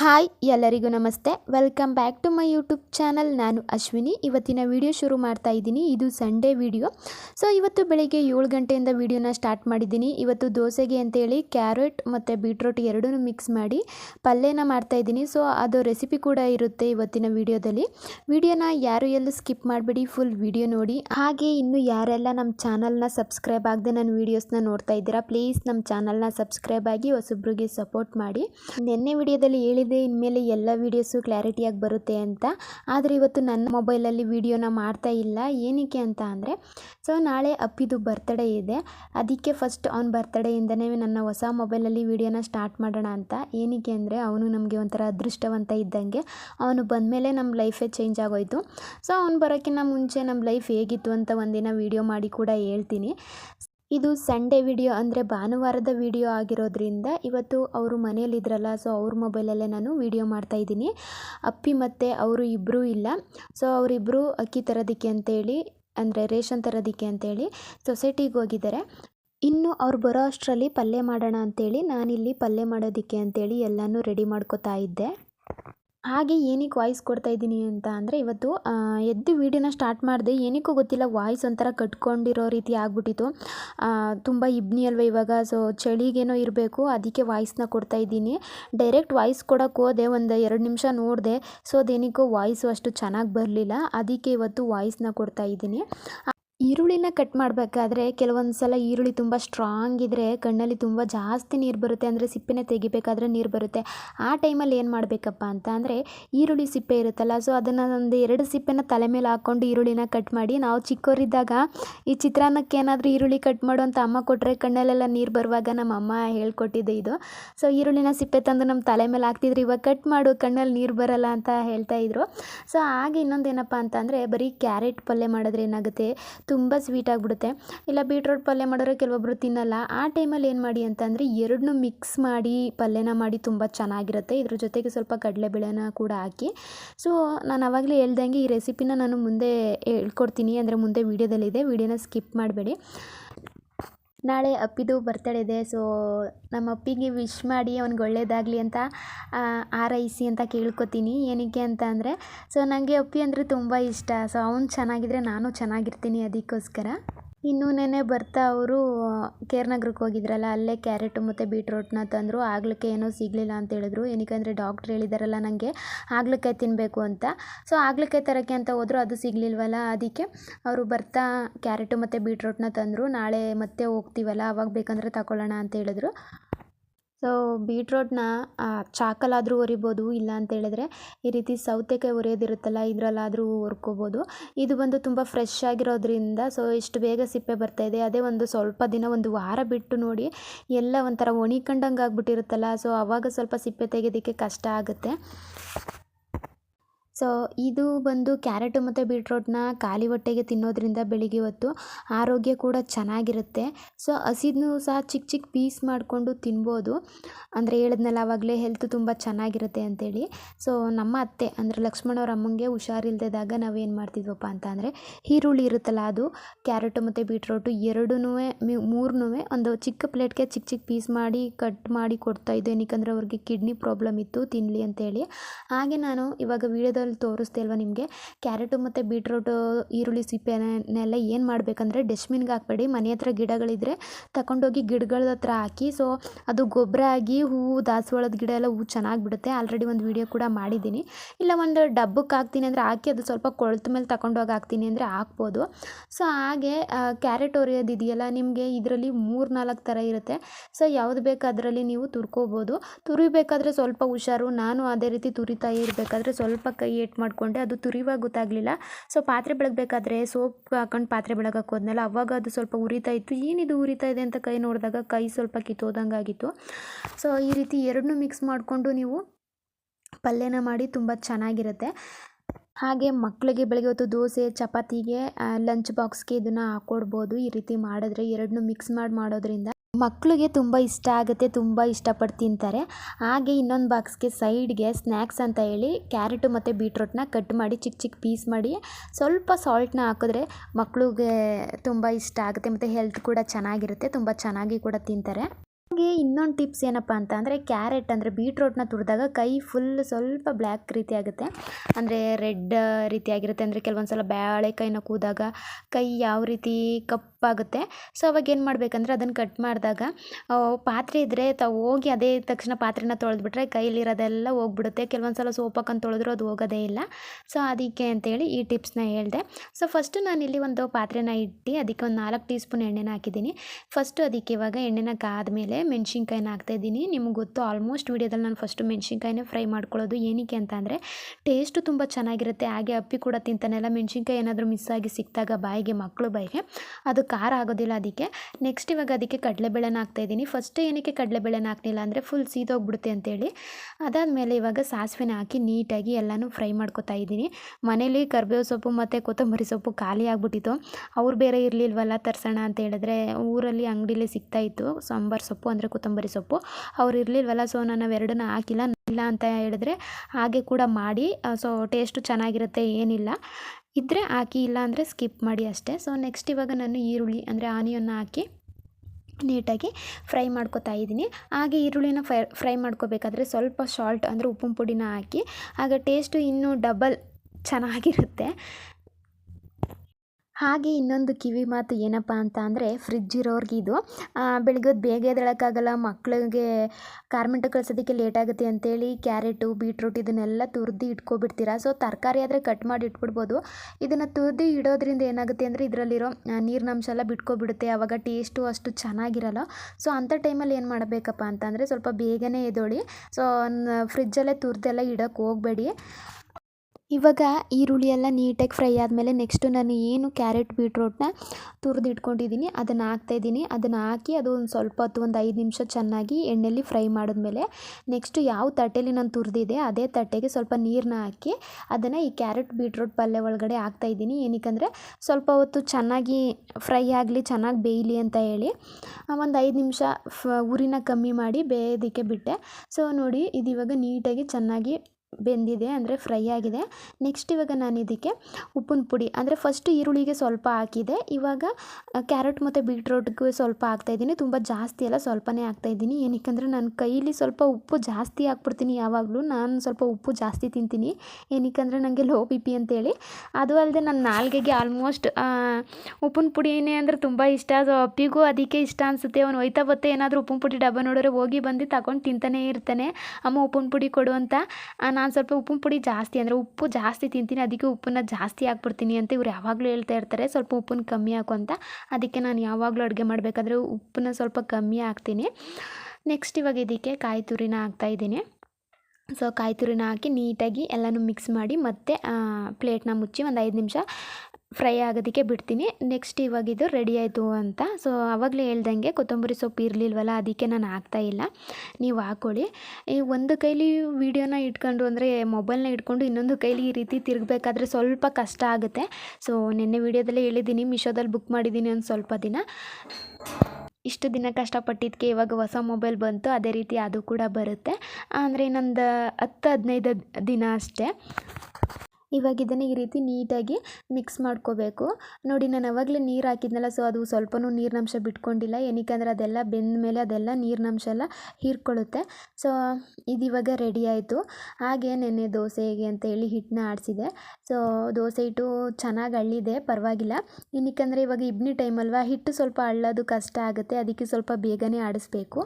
Hi, ಎಲ್ಲರಿಗೂ ನಮಸ್ತೆ. Welcome back to my YouTube channel ನಾನು ಅಶ್ವಿನಿ. ಇವತ್ತಿನ ವಿಡಿಯೋ ಶುರು ಮಾಡ್ತಾ ಇದ್ದೀನಿ. ಇದು ಸಂಡೇ ವಿಡಿಯೋ ಸೊ ಇವತ್ತು ಬೆಳಿಗ್ಗೆ ಏಳು ಗಂಟೆಯಿಂದ ವಿಡಿಯೋನ ಸ್ಟಾರ್ಟ್ ಮಾಡಿದ್ದೀನಿ. ಇವತ್ತು ದೋಸೆಗೆ ಅಂತೇಳಿ ಕ್ಯಾರೆಟ್ ಮತ್ತು ಬೀಟ್ರೋಟ್ ಎರಡೂ ಮಿಕ್ಸ್ ಮಾಡಿ ಪಲ್ಯನ ಮಾಡ್ತಾ ಇದ್ದೀನಿ. ಸೊ ಅದು ರೆಸಿಪಿ ಕೂಡ ಇರುತ್ತೆ ಇವತ್ತಿನ ವಿಡಿಯೋದಲ್ಲಿ ವಿಡಿಯೋನ ಯಾರು ಎಲ್ಲೂ ಸ್ಕಿಪ್ ಮಾಡಬೇಡಿ. ಫುಲ್ ವಿಡಿಯೋ ನೋಡಿ. ಹಾಗೆ ಇನ್ನು ಯಾರೆಲ್ಲ ನಮ್ಮ ಚಾನಲ್ನ ಸಬ್ಸ್ಕ್ರೈಬ್ ಆಗದೆ ನನ್ನ ವೀಡಿಯೋಸ್ನ ನೋಡ್ತಾ ಇದ್ದೀರಾ ಪ್ಲೀಸ್ ನಮ್ಮ ಚಾನಲ್ನ ಸಬ್ಸ್ಕ್ರೈಬ್ ಆಗಿ ಹೊಸಬ್ರಿಗೆ ಸಪೋರ್ಟ್ ಮಾಡಿ. ನಿನ್ನೆ ವಿಡಿಯೋದಲ್ಲಿ ಹೇಳಿದೆ ಇನ್ಮೇಲೆ ಎಲ್ಲ ವೀಡಿಯೋಸು ಕ್ಲಾರಿಟಿಯಾಗಿ ಬರುತ್ತೆ ಅಂತ. ಆದರೆ ಇವತ್ತು ನನ್ನ ಮೊಬೈಲಲ್ಲಿ ವಿಡಿಯೋನ ಮಾಡ್ತಾ ಇಲ್ಲ. ಏನಕ್ಕೆ ಅಂತ ಅಂದರೆ ಸೊ ನಾಳೆ ಅಪ್ಪಿದು ಬರ್ತ್ಡೇ ಇದೆ. ಅದಕ್ಕೆ ಫಸ್ಟ್ ಅವ್ನ ಬರ್ತ್ಡೇಯಿಂದನೇ ನನ್ನ ಹೊಸ ಮೊಬೈಲಲ್ಲಿ ವೀಡಿಯೋನ ಸ್ಟಾರ್ಟ್ ಮಾಡೋಣ ಅಂತ. ಏನಕ್ಕೆ ಅಂದರೆ, ಅವನು ನಮಗೆ ಒಂಥರ ಅದೃಷ್ಟವಂತ ಇದ್ದಂಗೆ ಅವನು ಬಂದಮೇಲೆ ನಮ್ಮ ಲೈಫೇ ಚೇಂಜ್ ಆಗೋಯಿತು. ಸೊ ಅವ್ನು ಬರೋಕ್ಕಿಂತ ಮುಂಚೆ ನಮ್ಮ ಲೈಫ್ ಹೇಗಿತ್ತು ಅಂತ ಒಂದಿನ ವಿಡಿಯೋ ಮಾಡಿ ಕೂಡ ಹೇಳ್ತೀನಿ. ಇದು ಸಂಡೇ ವಿಡಿಯೋ ಅಂದರೆ ಭಾನುವಾರದ ವಿಡಿಯೋ ಆಗಿರೋದ್ರಿಂದ ಇವತ್ತು ಅವರು ಮನೇಲಿದ್ರಲ್ಲ ಸೊ ಅವ್ರ ಮೊಬೈಲಲ್ಲೇ ನಾನು ವಿಡಿಯೋ ಮಾಡ್ತಾ ಇದ್ದೀನಿ. ಅಪ್ಪಿ ಮತ್ತು ಅವರು ಇಬ್ಬರೂ ಇಲ್ಲ. ಸೊ ಅವರಿಬ್ಬರು ಅಕ್ಕಿ ತರೋದಕ್ಕೆ ಅಂತೇಳಿ, ಅಂದರೆ ರೇಷನ್ ತರೋದಕ್ಕೆ ಅಂತೇಳಿ ಸೊಸೈಟಿಗೆ ಹೋಗಿದ್ದಾರೆ. ಇನ್ನು ಅವ್ರು ಬರೋ ಅಷ್ಟರಲ್ಲಿ ಪಲ್ಯ ಮಾಡೋಣ ಅಂತೇಳಿ ನಾನಿಲ್ಲಿ ಪಲ್ಯ ಮಾಡೋದಕ್ಕೆ ಅಂತೇಳಿ ಎಲ್ಲನೂ ರೆಡಿ ಮಾಡ್ಕೋತಾ ಇದ್ದೆ. ಹಾಗೆ ಏನಕ್ಕೆ ವಾಯ್ಸ್ ಕೊಡ್ತಾ ಇದ್ದೀನಿ ಅಂತ ಅಂದರೆ ಇವತ್ತು ಎದ್ದು ವೀಡಿಯೋನ ಸ್ಟಾರ್ಟ್ ಮಾಡಿದೆ ಏನಕ್ಕೂ ಗೊತ್ತಿಲ್ಲ ವಾಯ್ಸ್ ಒಂಥರ ಕಟ್ಕೊಂಡಿರೋ ರೀತಿ ಆಗ್ಬಿಟ್ಟಿತ್ತು. ತುಂಬ ಇಬ್ನಿ ಅಲ್ವ ಇವಾಗ ಸೊ ಚಳಿಗೇನೋ ಇರಬೇಕು, ಅದಕ್ಕೆ ವಾಯ್ಸ್ನ ಕೊಡ್ತಾ ಇದ್ದೀನಿ. ಡೈರೆಕ್ಟ್ ವಾಯ್ಸ್ ಕೊಡೋಕೆ ಹೋದೆ ಒಂದು ಎರಡು ನಿಮಿಷ ನೋಡಿದೆ ಸೊ ಅದೇನಕ್ಕೂ ವಾಯ್ಸು ಅಷ್ಟು ಚೆನ್ನಾಗಿ ಬರಲಿಲ್ಲ, ಅದಕ್ಕೆ ಇವತ್ತು ವಾಯ್ಸ್ನ ಕೊಡ್ತಾ ಇದ್ದೀನಿ. ಈರುಳ್ಳಿನ ಕಟ್ ಮಾಡಬೇಕಾದ್ರೆ ಕೆಲವೊಂದು ಸಲ ಈರುಳ್ಳಿ ತುಂಬ ಸ್ಟ್ರಾಂಗ್ ಇದ್ದರೆ ಕಣ್ಣಲ್ಲಿ ತುಂಬ ಜಾಸ್ತಿ ನೀರು ಬರುತ್ತೆ, ಅಂದರೆ ಸಿಪ್ಪೆನೇ ತೆಗಿಬೇಕಾದ್ರೆ ನೀರು ಬರುತ್ತೆ. ಆ ಟೈಮಲ್ಲಿ ಏನು ಮಾಡಬೇಕಪ್ಪ ಅಂತ ಅಂದರೆ ಈರುಳ್ಳಿ ಸಿಪ್ಪೆ ಇರುತ್ತಲ್ಲ ಸೊ ಅದನ್ನು ಒಂದು ಎರಡು ಸಿಪ್ಪೆನ ತಲೆ ಮೇಲೆ ಹಾಕ್ಕೊಂಡು ಈರುಳ್ಳಿನ ಕಟ್ ಮಾಡಿ, ನಾವು ಚಿಕ್ಕವರಿದ್ದಾಗ ಈ ಚಿತ್ರಾನ್ನಕ್ಕೆ ಏನಾದರೂ ಈರುಳ್ಳಿ ಕಟ್ ಮಾಡು ಅಂತ ಅಮ್ಮ ಕೊಟ್ಟರೆ ಕಣ್ಣಲ್ಲೆಲ್ಲ ನೀರು ಬರುವಾಗ ನಮ್ಮ ಅಮ್ಮ ಹೇಳ್ಕೊಟ್ಟಿದ್ದೆ ಇದು. ಸೊ ಈರುಳ್ಳಿನ ಸಿಪ್ಪೆ ತಂದು ನಮ್ಮ ತಲೆ ಮೇಲೆ ಹಾಕ್ತಿದ್ರು, ಇವಾಗ ಕಟ್ ಮಾಡು, ಕಣ್ಣಲ್ಲಿ ನೀರು ಬರಲ್ಲ ಅಂತ ಹೇಳ್ತಾ ಇದ್ರು. ಸೊ ಹಾಗೆ ಇನ್ನೊಂದೇನಪ್ಪ ಏನಪ್ಪ ಅಂದರೆ ಬರೀ ಕ್ಯಾರೆಟ್ ಪಲ್ಯ ಮಾಡಿದ್ರೆ ಏನಾಗುತ್ತೆ? ತುಂಬ ಸ್ವೀಟ್ ಆಗಿಬಿಡುತ್ತೆ. ಇಲ್ಲ, ಬೀಟ್ರೋಟ್ ಪಲ್ಯ ಮಾಡಿದ್ರೆ ಕೆಲವೊಬ್ಬರು ತಿನ್ನಲ್ಲ. ಆ ಟೈಮಲ್ಲಿ ಏನು ಮಾಡಿ ಅಂತಂದರೆ ಎರಡನ್ನೂ ಮಿಕ್ಸ್ ಮಾಡಿ ಪಲ್ಯನ ಮಾಡಿ ತುಂಬ ಚೆನ್ನಾಗಿರುತ್ತೆ. ಇದ್ರ ಜೊತೆಗೆ ಸ್ವಲ್ಪ ಕಡಲೆಬೇಳೆನ ಕೂಡ ಹಾಕಿ. ಸೊ ನಾನು ಆವಾಗಲೇ ಹೇಳ್ದಂಗೆ ಈ ರೆಸಿಪಿನ ನಾನು ಮುಂದೆ ಹೇಳ್ಕೊಡ್ತೀನಿ. ಅಂದರೆ ಮುಂದೆ ವೀಡಿಯೋದಲ್ಲಿದೆ. ವೀಡಿಯೋನ ಸ್ಕಿಪ್ ಮಾಡಬೇಡಿ. ನಾಳೆ ಅಪ್ಪಿದು ಬರ್ತಡೇ ಇದೆ. ಸೊ ನಮ್ಮ ಅಪ್ಪಿಗೆ ವಿಶ್ ಮಾಡಿ ಅವ್ನಿಗೆ ಒಳ್ಳೇದಾಗಲಿ ಅಂತ ಆರೈಸಿ ಅಂತ ಕೇಳ್ಕೊತೀನಿ. ಏನಕ್ಕೆ ಅಂತ ಅಂದರೆ ಸೊ ನನಗೆ ಅಪ್ಪಿ ಅಂದರೆ ತುಂಬ ಇಷ್ಟ. ಸೊ ಅವ್ನು ಚೆನ್ನಾಗಿದ್ರೆ ನಾನು ಚೆನ್ನಾಗಿರ್ತೀನಿ ಅದಕ್ಕೋಸ್ಕರ. ಇನ್ನು ನೆನ್ನೆ ಬರ್ತಾ ಅವರು ಕೇರ್ನಗರಕ್ಕೆ ಹೋಗಿದ್ರಲ್ಲ, ಅಲ್ಲೇ ಕ್ಯಾರೆಟು ಮತ್ತು ಬೀಟ್ರೋಟ್ನ ತಂದರು. ಆಗ್ಲಿಕ್ಕೆ ಏನೋ ಸಿಗಲಿಲ್ಲ ಅಂತ ಹೇಳಿದ್ರು. ಏನಕ್ಕಂದರೆ ಡಾಕ್ಟ್ರ್ ಹೇಳಿದಾರಲ್ಲ ನನಗೆ ಆಗ್ಲಕಾಯಿ ತಿನ್ನಬೇಕು ಅಂತ. ಸೊ ಆಗ್ಲಕಾಯಿ ತರೋಕ್ಕೆ ಅಂತ ಹೋದ್ರು, ಅದು ಸಿಗಲಿಲ್ವಲ್ಲ, ಅದಕ್ಕೆ ಅವರು ಬರ್ತಾ ಕ್ಯಾರೆಟು ಮತ್ತು ಬೀಟ್ರೋಟ್ನ ತಂದರು. ನಾಳೆ ಮತ್ತೆ ಹೋಗ್ತೀವಲ್ಲ, ಅವಾಗ ಬೇಕಂದರೆ ತಗೊಳ್ಳೋಣ ಅಂತ ಹೇಳಿದ್ರು. ಸೊ ಬೀಟ್ರೋಟ್ನ ಚಾಕಲ್ಲಾದರೂ ಒರಿಬೋದು, ಇಲ್ಲ ಅಂತ ಹೇಳಿದ್ರೆ, ಈ ರೀತಿ ಸೌತೆಕಾಯಿ ಒರೆಯೋದಿರುತ್ತಲ್ಲ, ಇದರಲ್ಲಾದರೂ ಒರ್ಕೋಬೋದು. ಇದು ಬಂದು ತುಂಬ ಫ್ರೆಶ್ ಆಗಿರೋದ್ರಿಂದ ಸೊ ಇಷ್ಟು ಬೇಗ ಸಿಪ್ಪೆ ಬರ್ತಾಯಿದೆ ಅದೇ ಒಂದು ಸ್ವಲ್ಪ ದಿನ, ಒಂದು ವಾರ ಬಿಟ್ಟು ನೋಡಿ, ಎಲ್ಲ ಒಂಥರ ಒಣಿಕಂಡಂಗೆ ಆಗ್ಬಿಟ್ಟಿರುತ್ತಲ್ಲ ಸೊ ಆವಾಗ ಸ್ವಲ್ಪ ಸಿಪ್ಪೆ ತೆಗೆಯೋದಕ್ಕೆ ಕಷ್ಟ ಆಗುತ್ತೆ. ಸೊ ಇದು ಬಂದು ಕ್ಯಾರೆಟು ಮತ್ತು ಬೀಟ್ರೋಟ್ನ ಖಾಲಿ ಹೊಟ್ಟೆಗೆ ತಿನ್ನೋದ್ರಿಂದ ಬೆಳಿಗ್ಗೆ ಹೊತ್ತು ಆರೋಗ್ಯ ಕೂಡ ಚೆನ್ನಾಗಿರುತ್ತೆ. ಸೊ ಹಸಿದ್ನು ಸಹ ಚಿಕ್ಕ ಚಿಕ್ಕ ಪೀಸ್ ಮಾಡಿಕೊಂಡು ತಿನ್ಬೋದು. ಅಂದರೆ ಹೇಳಿದ್ನಲ್ಲ ಆವಾಗಲೇ ಹೆಲ್ತ್ ತುಂಬ ಚೆನ್ನಾಗಿರುತ್ತೆ ಅಂತೇಳಿ. ಸೊ ನಮ್ಮ ಅತ್ತೆ, ಅಂದರೆ ಲಕ್ಷ್ಮಣವ್ರ ಅಮ್ಮಂಗೆ ಹುಷಾರಿಲ್ದಿದ್ದಾಗ ನಾವೇನು ಮಾಡ್ತಿದ್ವಪ್ಪ ಅಂತ ಅಂದರೆ ಈರುಳ್ಳಿ ಇರುತ್ತಲ್ಲ ಅದು, ಕ್ಯಾರೆಟು ಮತ್ತು ಬೀಟ್ರೋಟು ಎರಡೂ ಮೂರನ್ನೂ ಒಂದು ಚಿಕ್ಕ ಪ್ಲೇಟ್ಗೆ ಚಿಕ್ಕ ಚಿಕ್ಕ ಪೀಸ್ ಮಾಡಿ ಕಟ್ ಮಾಡಿ ಕೊಡ್ತಾಯಿದ್ದೆ ಏನಕ್ಕಂದರೆ ಅವ್ರಿಗೆ ಕಿಡ್ನಿ ಪ್ರಾಬ್ಲಮ್ ಇತ್ತು ತಿನ್ನಲಿ ಅಂತೇಳಿ. ಹಾಗೆ ನಾನು ಇವಾಗ ವೀಡಿಯೋದಲ್ಲಿ ತೋರಿಸ್ದೆ ಅಲ್ವಾ ನಿಮಗೆ? ಕ್ಯಾರೆಟು ಮತ್ತು ಬೀಟ್ರೋಟು, ಈರುಳ್ಳಿ ಸಿಪ್ಪೆನೆಲ್ಲ ಏನು ಮಾಡಬೇಕಂದ್ರೆ ಡಸ್ಟ್ಬಿನ್ಗೆ ಹಾಕ್ಬೇಡಿ. ಮನೆ ಹತ್ರ ಗಿಡಗಳಿದ್ರೆ ತಗೊಂಡೋಗಿ ಗಿಡಗಳ ಹತ್ರ ಹಾಕಿ, ಸೊ ಅದು ಗೊಬ್ಬರ ಆಗಿ ಹೂವು, ದಾಸವಾಳದ ಗಿಡ ಎಲ್ಲ ಹೂವು ಚೆನ್ನಾಗಿ ಬಿಡುತ್ತೆ. ಆಲ್ರೆಡಿ ಒಂದು ವಿಡಿಯೋ ಕೂಡ ಮಾಡಿದ್ದೀನಿ. ಇಲ್ಲ ಒಂದು ಡಬ್ಬಕ್ಕೆ ಹಾಕ್ತೀನಿ ಅಂದರೆ ಹಾಕಿ, ಅದು ಸ್ವಲ್ಪ ಕೊಳ್ತ ಮೇಲೆ ತಗೊಂಡೋಗಿ ಹಾಕ್ತೀನಿ ಅಂದರೆ ಹಾಕ್ಬೋದು. ಸೊ ಹಾಗೆ ಕ್ಯಾರೆಟ್ ಒರೆಯೋದು ಇದೆಯಲ್ಲ, ನಿಮಗೆ ಇದರಲ್ಲಿ ಮೂರು ನಾಲ್ಕು ಥರ ಇರುತ್ತೆ. ಸೊ ಯಾವ್ದು ಬೇಕು ಅದರಲ್ಲಿ ನೀವು ತುರ್ಕೋಬೋದು. ತುರಿಬೇಕಾದ್ರೆ ಸ್ವಲ್ಪ ಹುಷಾರು. ನಾನು ಅದೇ ರೀತಿ ತುರಿತಾ ಇರಬೇಕಾದ್ರೆ ಸ್ವಲ್ಪ ಕೈ ಏಟ್ ಮಾಡಿಕೊಂಡೆ ಅದು ತುರಿವಾಗ ಗೊತ್ತಾಗಲಿಲ್ಲ. ಸೊ ಪಾತ್ರೆ ಬೆಳಗಬೇಕಾದ್ರೆ ಸೋಪ್ ಹಾಕೊಂಡು ಪಾತ್ರೆ ಬೆಳಗಕ್ಕೆ ಅವಾಗ ಅದು ಸ್ವಲ್ಪ ಉರಿತಾ ಇತ್ತು. ಏನಿದು ಉರಿತಾ ಇದೆ ಅಂತ ಕೈ ನೋಡಿದಾಗ ಕೈ ಸ್ವಲ್ಪ ಕಿತ್ತೋದಂಗೆ ಆಗಿತ್ತು. ಸೊ ಈ ರೀತಿ ಎರಡನ್ನೂ ಮಿಕ್ಸ್ ಮಾಡಿಕೊಂಡು ನೀವು ಪಲ್ಯನ ಮಾಡಿ ತುಂಬ ಚೆನ್ನಾಗಿರುತ್ತೆ. ಹಾಗೆ ಮಕ್ಕಳಿಗೆ ಬೆಳಗ್ಗೆ ಹೊತ್ತು ದೋಸೆ, ಚಪಾತಿಗೆ ಲಂಚ್ ಬಾಕ್ಸ್ಗೆ ಇದನ್ನು ಹಾಕ್ಕೊಡ್ಬೋದು ಈ ರೀತಿ ಮಾಡಿದ್ರೆ ಎರಡನ್ನೂ ಮಿಕ್ಸ್ ಮಾಡಿ ಮಾಡೋದ್ರಿಂದ ಮಕ್ಕಳಿಗೆ ತುಂಬ ಇಷ್ಟ ಆಗುತ್ತೆ, ತುಂಬ ಇಷ್ಟಪಟ್ಟು ತಿಂತಾರೆ. ಹಾಗೆ ಇನ್ನೊಂದು ಬಾಕ್ಸ್ಗೆ ಸೈಡ್ಗೆ ಸ್ನ್ಯಾಕ್ಸ್ ಅಂತ ಹೇಳಿ ಕ್ಯಾರೆಟು ಮತ್ತು ಬೀಟ್ರೋಟ್ನ ಕಟ್ ಮಾಡಿ ಚಿಕ್ಕ ಚಿಕ್ಕ ಪೀಸ್ ಮಾಡಿ ಸ್ವಲ್ಪ ಸಾಲ್ಟ್ನ ಹಾಕಿದ್ರೆ ಮಕ್ಕಳಿಗೆ ತುಂಬ ಇಷ್ಟ ಆಗುತ್ತೆ ಮತ್ತು ಹೆಲ್ತ್ ಕೂಡ ಚೆನ್ನಾಗಿರುತ್ತೆ, ತುಂಬ ಚೆನ್ನಾಗಿ ಕೂಡ ತಿಂತಾರೆ. ಹಾಗೆ ಇನ್ನೊಂದು ಟಿಪ್ಸ್ ಏನಪ್ಪ ಅಂತ ಅಂದರೆ ಕ್ಯಾರೆಟ್ ಅಂದರೆ ಬೀಟ್ರೋಟ್ನ ತುರಿದಾಗ ಕೈ ಫುಲ್ ಸ್ವಲ್ಪ ಬ್ಲ್ಯಾಕ್ ರೀತಿ ಆಗುತ್ತೆ ಅಂದರೆ ರೆಡ್ ರೀತಿ ಆಗಿರುತ್ತೆ ಅಂದರೆ ಕೆಲವೊಂದು ಸಲ ಬಾಳೆಕಾಯಿನ ಕೂದಾಗ ಕೈ ಯಾವ ರೀತಿ ಕಪ್ಪಾಗುತ್ತೆ. ಸೊ ಅವಾಗ ಏನು ಮಾಡಬೇಕಂದ್ರೆ ಅದನ್ನು ಕಟ್ ಮಾಡಿದಾಗ ಪಾತ್ರೆ ಇದ್ದರೆ ತಾವು ಹೋಗಿ ಅದೇ ತಕ್ಷಣ ಪಾತ್ರೆನ ತೊಳೆದ್ಬಿಟ್ರೆ ಕೈಲಿರೋದೆಲ್ಲ ಹೋಗ್ಬಿಡುತ್ತೆ. ಕೆಲವೊಂದು ಸಲ ಸೋಪ್ ಹಾಕೊಂಡು ತೊಳೆದ್ರೂ ಅದು ಹೋಗೋದೇ ಇಲ್ಲ. ಸೊ ಅದಕ್ಕೆ ಅಂತೇಳಿ ಈ ಟಿಪ್ಸ್ನ ಹೇಳಿದೆ. ಸೊ ಫಸ್ಟು ನಾನಿಲ್ಲಿ ಒಂದು ಪಾತ್ರೆನ ಇಟ್ಟು ಅದಕ್ಕೆ ಒಂದು ನಾಲ್ಕು ಟೀ ಸ್ಪೂನ್ ಎಣ್ಣೆನ ಹಾಕಿದ್ದೀನಿ. ಫಸ್ಟು ಅದಕ್ಕೆ ಇವಾಗ ಎಣ್ಣೆನ ಕಾದ್ಮೇಲೆ ಮೆಣಸಿನ್ಕಾಯಿನ ಹಾಕ್ತಾಯಿದ್ದೀನಿ ನಿಮ್ಗೆ ಗೊತ್ತು ಆಲ್ಮೋಸ್ಟ್ ವೀಡಿಯೋದಲ್ಲಿ ನಾನು ಫಸ್ಟು ಮೆಣಸಿನ್ಕಾಯಿನೇ ಫ್ರೈ ಮಾಡ್ಕೊಳ್ಳೋದು ಏನಕ್ಕೆ ಅಂತ ಅಂದರೆ ಟೇಸ್ಟು ತುಂಬ ಚೆನ್ನಾಗಿರುತ್ತೆ. ಹಾಗೆ ಅಪ್ಪಿ ಕೂಡ ತಿಂತಾನೆಲ್ಲ ಮೆಣಸಿನ್ಕಾಯಿ ಏನಾದರೂ ಮಿಸ್ ಆಗಿ ಸಿಕ್ಕಿದಾಗ ಬಾಯಿಗೆ ಮಕ್ಕಳು ಬಾಯಿಗೆ, ಅದು ಖಾರ ಆಗೋದಿಲ್ಲ ಅದಕ್ಕೆ. ನೆಕ್ಸ್ಟ್ ಇವಾಗ ಅದಕ್ಕೆ ಕಡಲೆಬೇಳೆನ ಹಾಕ್ತಾಯಿದ್ದೀನಿ ಫಸ್ಟ್ ಏನಕ್ಕೆ ಕಡಲೆಬೇಳೆನ ಹಾಕ್ಲಿಲ್ಲ ಅಂದರೆ ಫುಲ್ ಸೀದೋಗ್ಬಿಡುತ್ತೆ ಅಂತೇಳಿ. ಅದಾದಮೇಲೆ ಇವಾಗ ಸಾಸಿವೆನ ಹಾಕಿ ನೀಟಾಗಿ ಎಲ್ಲನೂ ಫ್ರೈ ಮಾಡ್ಕೊತಾ ಇದ್ದೀನಿ. ಮನೇಲಿ ಕರ್ಬೇವು ಸೊಪ್ಪು ಮತ್ತು ಕೊತ್ತಂಬರಿ ಸೊಪ್ಪು ಖಾಲಿ ಆಗಿಬಿಟ್ಟಿತ್ತು. ಅವ್ರು ಬೇರೆ ಇರಲಿಲ್ವಲ್ಲ ತರ್ಸೋಣ ಅಂತ ಹೇಳಿದ್ರೆ, ಊರಲ್ಲಿ ಅಂಗಡಿಲೇ ಸಿಗ್ತಾಯಿತ್ತು ಸಾಂಬಾರು ಸೊಪ್ಪು ಅಂದರೆ ಕೊತ್ತಂಬರಿ ಸೊಪ್ಪು. ಅವ್ರು ಇರಲಿಲ್ವಲ್ಲ ಸೊ ನಾನು ಅವೆರಡನ್ನ ಹಾಕಿಲ್ಲ, ಇಲ್ಲ ಅಂತ ಹೇಳಿದ್ರೆ ಹಾಗೆ ಕೂಡ ಮಾಡಿ ಸೊ ಟೇಸ್ಟು ಚೆನ್ನಾಗಿರುತ್ತೆ, ಏನಿಲ್ಲ. ಇದ್ದರೆ ಹಾಕಿ, ಇಲ್ಲ ಅಂದರೆ ಸ್ಕಿಪ್ ಮಾಡಿ ಅಷ್ಟೇ. ಸೊ ನೆಕ್ಸ್ಟ್ ಇವಾಗ ನಾನು ಈರುಳ್ಳಿ, ಅಂದರೆ ಆನಿಯನ್ನ ಹಾಕಿ ನೀಟಾಗಿ ಫ್ರೈ ಮಾಡ್ಕೊತಾ ಇದ್ದೀನಿ. ಹಾಗೆ ಈರುಳ್ಳಿನ ಫ್ರೈ ಫ್ರೈ ಮಾಡ್ಕೋಬೇಕಾದ್ರೆ ಸ್ವಲ್ಪ ಸಾಲ್ಟ್ ಅಂದರೆ ಉಪ್ಪಿನ ಪುಡಿನ ಹಾಕಿ, ಆಗ ಟೇಸ್ಟು ಇನ್ನೂ ಡಬಲ್ ಚೆನ್ನಾಗಿರುತ್ತೆ. ಹಾಗೆ ಇನ್ನೊಂದು ಕಿವಿ ಮಾತು ಏನಪ್ಪ ಅಂತ ಅಂದರೆ ಫ್ರಿಜ್ ಇರೋರ್ಗೆ ಇದು. ಬೆಳಿಗ್ಗೆ ಬೇಗ ಎದ್ದೇಳೋಕ್ಕಾಗಲ್ಲ ಮಕ್ಕಳಿಗೆ ಕಾರ್ಮೆಂಟ್ ಕಳ್ಸೋದಕ್ಕೆ ಲೇಟ್ ಆಗುತ್ತೆ ಅಂತೇಳಿ ಕ್ಯಾರೆಟು ಬೀಟ್ರೂಟ್ ಇದನ್ನೆಲ್ಲ ತುರ್ದು ಇಟ್ಕೊಬಿಡ್ತೀರಾ? ಸೊ ತರಕಾರಿ ಆದರೆ ಕಟ್ ಮಾಡಿ ಇಟ್ಬಿಡ್ಬೋದು. ಇದನ್ನು ತುರ್ದು ಇಡೋದ್ರಿಂದ ಏನಾಗುತ್ತೆ ಅಂದರೆ ಇದರಲ್ಲಿರೋ ನೀರಿನಂಶ ಎಲ್ಲ ಬಿಟ್ಕೊಬಿಡುತ್ತೆ. ಆವಾಗ ಟೇಸ್ಟು ಅಷ್ಟು ಚೆನ್ನಾಗಿರಲ್ಲ. ಸೊ ಅಂಥ ಟೈಮಲ್ಲಿ ಏನು ಮಾಡಬೇಕಪ್ಪ ಅಂತಂದರೆ ಸ್ವಲ್ಪ ಬೇಗನೆ ಎದೋಳಿ ಸೊ ಫ್ರಿಜ್ಜಲ್ಲೇ ತುರ್ದೆಲ್ಲ ಇಡೋಕ್ಕೆ ಹೋಗಬೇಡಿ. ಇವಾಗ ಈರುಳ್ಳಿ ಎಲ್ಲ ನೀಟಾಗಿ ಫ್ರೈ ಆದಮೇಲೆ ನೆಕ್ಸ್ಟು ನಾನು ಏನು ಕ್ಯಾರೆಟ್, ಬೀಟ್ರೋಟ್ನ ತುರಿದು ಇಟ್ಕೊಂಡಿದ್ದೀನಿ ಅದನ್ನು ಹಾಕ್ತಾಯಿದ್ದೀನಿ ಅದನ್ನು ಹಾಕಿ ಅದು ಒಂದು ಸ್ವಲ್ಪ ಹೊತ್ತು ಒಂದು ಐದು ನಿಮಿಷ ಚೆನ್ನಾಗಿ ಎಣ್ಣೆಯಲ್ಲಿ ಫ್ರೈ ಮಾಡಿದ್ಮೇಲೆ ನೆಕ್ಸ್ಟು ಯಾವ ತಟ್ಟೆಯಲ್ಲಿ ನಾನು ತುರಿದಿದೆ ಅದೇ ತಟ್ಟೆಗೆ ಸ್ವಲ್ಪ ನೀರನ್ನ ಹಾಕಿ ಅದನ್ನು ಈ ಕ್ಯಾರೆಟ್, ಬೀಟ್ರೋಟ್ ಪಲ್ಯ ಒಳಗಡೆ ಹಾಕ್ತಾಯಿದ್ದೀನಿ ಏನಕ್ಕೆ ಸ್ವಲ್ಪ ಹೊತ್ತು ಚೆನ್ನಾಗಿ ಫ್ರೈ ಆಗಲಿ, ಚೆನ್ನಾಗಿ ಬೇಯಲಿ ಅಂತ ಹೇಳಿ ಒಂದು ಐದು ನಿಮಿಷ ಫ, ಉರಿನ ಕಮ್ಮಿ ಮಾಡಿ ಬೇಯೋದಕ್ಕೆ ಬಿಟ್ಟೆ. ಸೊ ನೋಡಿ ಇದು ಇವಾಗ ನೀಟಾಗಿ ಚೆನ್ನಾಗಿ ಬೆಂದಿದೆ ಅಂದರೆ ಫ್ರೈ ಆಗಿದೆ. ನೆಕ್ಸ್ಟ್ ಇವಾಗ ನಾನು ಇದಕ್ಕೆ ಉಪ್ಪಿನ ಪುಡಿ ಅಂದರೆ ಫಸ್ಟ್ ಈರುಳ್ಳಿಗೆ ಸ್ವಲ್ಪ ಹಾಕಿದೆ. ಇವಾಗ ಕ್ಯಾರೆಟ್ ಮತ್ತು ಬೀಟ್ರೋಟ್ಗೂ ಸ್ವಲ್ಪ ಹಾಕ್ತಾಯಿದ್ದೀನಿ ತುಂಬ ಜಾಸ್ತಿ ಅಲ್ಲ, ಸ್ವಲ್ಪನೇ ಹಾಕ್ತಾಯಿದ್ದೀನಿ ಏನಕ್ಕೆ ನನ್ನ ಕೈಲಿ ಸ್ವಲ್ಪ ಉಪ್ಪು ಜಾಸ್ತಿ ಹಾಕ್ಬಿಡ್ತೀನಿ ಯಾವಾಗಲೂ. ನಾನು ಸ್ವಲ್ಪ ಉಪ್ಪು ಜಾಸ್ತಿ ತಿಂತೀನಿ. ಏನಕ್ಕೆ ನನಗೆ ಲೋ ಬಿ ಪಿ ಅಂತೇಳಿ. ಅದು ಅಲ್ಲದೆ ನನ್ನ ನಾಲ್ಗೆಗೆ ಆಲ್ಮೋಸ್ಟ್ ಉಪ್ಪಿನ ಪುಡಿನೇ ಅಂದರೆ ತುಂಬ ಇಷ್ಟ. ಅದು ಅಪ್ಪಿಗೂ ಅದಕ್ಕೆ ಇಷ್ಟ ಅನಿಸುತ್ತೆ. ಅವನು ಹೋಯ್ತಾ ಬತ್ತೆ ಏನಾದರೂ ಉಪ್ಪಿನ ಪುಡಿ ಡಬ್ಬ ನೋಡಿದ್ರೆ ಹೋಗಿ ಬಂದು ತಗೊಂಡು ತಿಂತಾನೇ ಇರ್ತಾನೆ. ಅಮ್ಮ ಉಪ್ಪಿನ ಪುಡಿ ಕೊಡು ಅಂತ. ನಾನು ಸ್ವಲ್ಪ ಉಪ್ಪಿನ ಪುಡಿ ಜಾಸ್ತಿ, ಅಂದರೆ ಉಪ್ಪು ಜಾಸ್ತಿ ತಿಂತೀನಿ, ಅದಕ್ಕೆ ಉಪ್ಪನ್ನ ಜಾಸ್ತಿ ಹಾಕ್ಬಿಡ್ತೀನಿ ಅಂತ ಇವ್ರು ಯಾವಾಗಲೂ ಹೇಳ್ತಾ ಇರ್ತಾರೆ. ಸ್ವಲ್ಪ ಉಪ್ಪನ್ನ ಕಮ್ಮಿ ಹಾಕು ಅಂತ. ಅದಕ್ಕೆ ನಾನು ಯಾವಾಗಲೂ ಅಡುಗೆ ಮಾಡಬೇಕಾದ್ರೆ ಉಪ್ಪನ್ನ ಸ್ವಲ್ಪ ಕಮ್ಮಿ ಹಾಕ್ತೀನಿ. ನೆಕ್ಸ್ಟ್ ಇವಾಗ ಇದಕ್ಕೆ ಕಾಯಿ ತುರಿನ ಹಾಕ್ತಾಯಿದ್ದೀನಿ ಸೊ ಕಾಯಿ ತುರಿನ ಹಾಕಿ ನೀಟಾಗಿ ಎಲ್ಲನೂ ಮಿಕ್ಸ್ ಮಾಡಿ ಮತ್ತೆ ಪ್ಲೇಟ್ನ ಮುಚ್ಚಿ ಒಂದು ಐದು ನಿಮಿಷ ಫ್ರೈ ಆಗೋದಕ್ಕೆ ಬಿಡ್ತೀನಿ. ನೆಕ್ಸ್ಟ್ ಇವಾಗ ಇದು ರೆಡಿ ಆಯಿತು ಅಂತ. ಸೊ ಆವಾಗಲೇ ಹೇಳ್ದಂಗೆ ಕೊತ್ತಂಬರಿ ಸೊಪ್ಪು ಇರಲಿಲ್ವಲ್ಲ, ಅದಕ್ಕೆ ನಾನು ಹಾಕ್ತಾ ಇಲ್ಲ. ನೀವು ಹಾಕ್ಕೊಳ್ಳಿ. ಈ ಒಂದು ಕೈಲಿ ವೀಡಿಯೋನ ಇಟ್ಕೊಂಡು, ಅಂದರೆ ಮೊಬೈಲ್ನ ಇಟ್ಕೊಂಡು ಇನ್ನೊಂದು ಕೈಲಿ ಈ ರೀತಿ ತಿರುಗಬೇಕಾದ್ರೆ ಸ್ವಲ್ಪ ಕಷ್ಟ ಆಗುತ್ತೆ. ಸೊ ನಿನ್ನೆ ವೀಡಿಯೋದಲ್ಲೇ ಹೇಳಿದ್ದೀನಿ ಮಿಶೋದಲ್ಲಿ ಬುಕ್ ಮಾಡಿದ್ದೀನಿ ಒಂದು ಸ್ವಲ್ಪ ದಿನ. ಇಷ್ಟು ದಿನ ಕಷ್ಟಪಟ್ಟಿದ್ದಕ್ಕೆ ಇವಾಗ ಹೊಸ ಮೊಬೈಲ್ ಬಂತು, ಅದೇ ರೀತಿ ಅದು ಕೂಡ ಬರುತ್ತೆ. ಅಂದರೆ ಇನ್ನೊಂದು ಹತ್ತು ಹದಿನೈದು ದಿನ ಅಷ್ಟೇ. ಇವಾಗ ಇದನ್ನು ಈ ರೀತಿ ನೀಟಾಗಿ ಮಿಕ್ಸ್ ಮಾಡ್ಕೋಬೇಕು. ನೋಡಿ, ನಾನು ಅವಾಗಲೇ ನೀರು ಹಾಕಿದ್ನಲ್ಲ ಸೊ ಅದು ಸ್ವಲ್ಪನೂ ನೀರಿನಂಶ ಬಿಟ್ಕೊಂಡಿಲ್ಲ. ಏನಕ್ಕೆ ಅಂದರೆ ಅದೆಲ್ಲ ಬೆಂದ ಮೇಲೆ ಅದೆಲ್ಲ ನೀರಿನಂಶ ಎಲ್ಲ ಹೀರ್ಕೊಳ್ಳುತ್ತೆ. ಸೊ ಇದು ಇವಾಗ ರೆಡಿ ಆಯಿತು. ಹಾಗೆ ನೆನ್ನೆ ದೋಸೆಗೆ ಅಂತ ಹೇಳಿ ಹಿಟ್ಟನ್ನ ಆಡಿಸಿದೆ. ಸೊ ದೋಸೆ ಹಿಟ್ಟು ಚೆನ್ನಾಗಿ ಅಳ್ಳಿದೆ, ಪರವಾಗಿಲ್ಲ. ಏನಕ್ಕೆ ಇವಾಗ ಇಬ್ನಿ ಟೈಮ್ ಅಲ್ವಾ? ಹಿಟ್ಟು ಸ್ವಲ್ಪ ಅಳ್ಳೋದು ಕಷ್ಟ ಆಗುತ್ತೆ, ಅದಕ್ಕೆ ಸ್ವಲ್ಪ ಬೇಗನೆ ಆಡಿಸ್ಬೇಕು.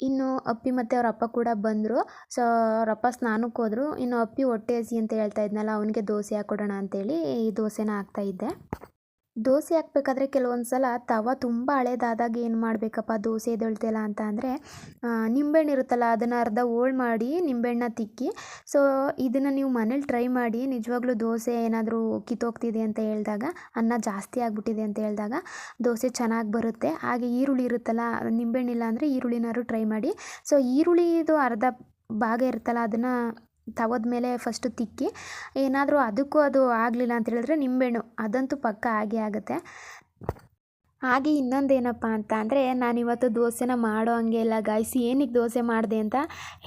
ಇನ್ನು ಅಪ್ಪಿ ಮತ್ತು ಅವ್ರ ಅಪ್ಪ ಕೂಡ ಬಂದರು. ಸೊ ಅವ್ರ ಸ್ನಾನಕ್ಕೆ ಹೋದರು. ಇನ್ನು ಅಪ್ಪಿ ಹೊಟ್ಟೆ ಹಸಿ ಅಂತ ಹೇಳ್ತಾ ಇದ್ನಲ್ಲ, ಅವನಿಗೆ ದೋಸೆ ಹಾಕ್ಕೊಡೋಣ ಅಂತೇಳಿ ಈ ದೋಸೆನ ಹಾಕ್ತಾಯಿದ್ದೆ ದೋಸೆ ಹಾಕ್ಬೇಕಾದ್ರೆ ಕೆಲವೊಂದು ಸಲ ತವ ತುಂಬ ಹಳೇದಾದಾಗ ಏನು ಮಾಡಬೇಕಪ್ಪ ದೋಸೆ ಎದ್ದೇಳ್ತಿಲ್ಲ ಅಂತ ಅಂದರೆ ನಿಂಬೆಹಣ್ಣು ಇರುತ್ತಲ್ಲ ಅದನ್ನು ಅರ್ಧ ಹೋಳು ಮಾಡಿ ನಿಂಬೆಹಣ್ಣ ತಿಕ್ಕಿ ಸೊ ಇದನ್ನು ನೀವು ಮನೇಲಿ ಟ್ರೈ ಮಾಡಿ ನಿಜವಾಗ್ಲೂ ದೋಸೆ ಏನಾದರೂ ಕಿತ್ತೋಗ್ತಿದೆ ಅಂತ ಹೇಳಿದಾಗ, ಅನ್ನ ಜಾಸ್ತಿ ಆಗಿಬಿಟ್ಟಿದೆ ಅಂತ ಹೇಳಿದಾಗ ದೋಸೆ ಚೆನ್ನಾಗಿ ಬರುತ್ತೆ. ಹಾಗೆ ಈರುಳ್ಳಿ ಇರುತ್ತಲ್ಲ ನಿಂಬೆಹಣ್ಣಿಲ್ಲ ಅಂದರೆ ಈರುಳ್ಳಿನಾದ್ರು ಟ್ರೈ ಮಾಡಿ ಸೊ ಈರುಳ್ಳಿದು ಅರ್ಧ ಭಾಗ ಇರುತ್ತಲ್ಲ ಅದನ್ನು ಮೇಲೆ ಫಸ್ಟು ತಿಕ್ಕಿ ಏನಾದರೂ ಅದಕ್ಕೂ ಅದು ಆಗಲಿಲ್ಲ ಅಂತ ಹೇಳಿದ್ರೆ ನಿಂಬೆಹಣ್ಣು ಅದಂತೂ ಪಕ್ಕ ಆಗೇ ಆಗುತ್ತೆ. ಹಾಗೆ ಇನ್ನೊಂದೇನಪ್ಪ ಅಂತ ಅಂದರೆ ನಾನಿವತ್ತು ದೋಸೆನ ಮಾಡೋ ಹಂಗೆ ಇಲ್ಲ. ಗಾಯ್ಸ್ ಏನಕ್ಕೆ ದೋಸೆ ಮಾಡಿದೆ ಅಂತ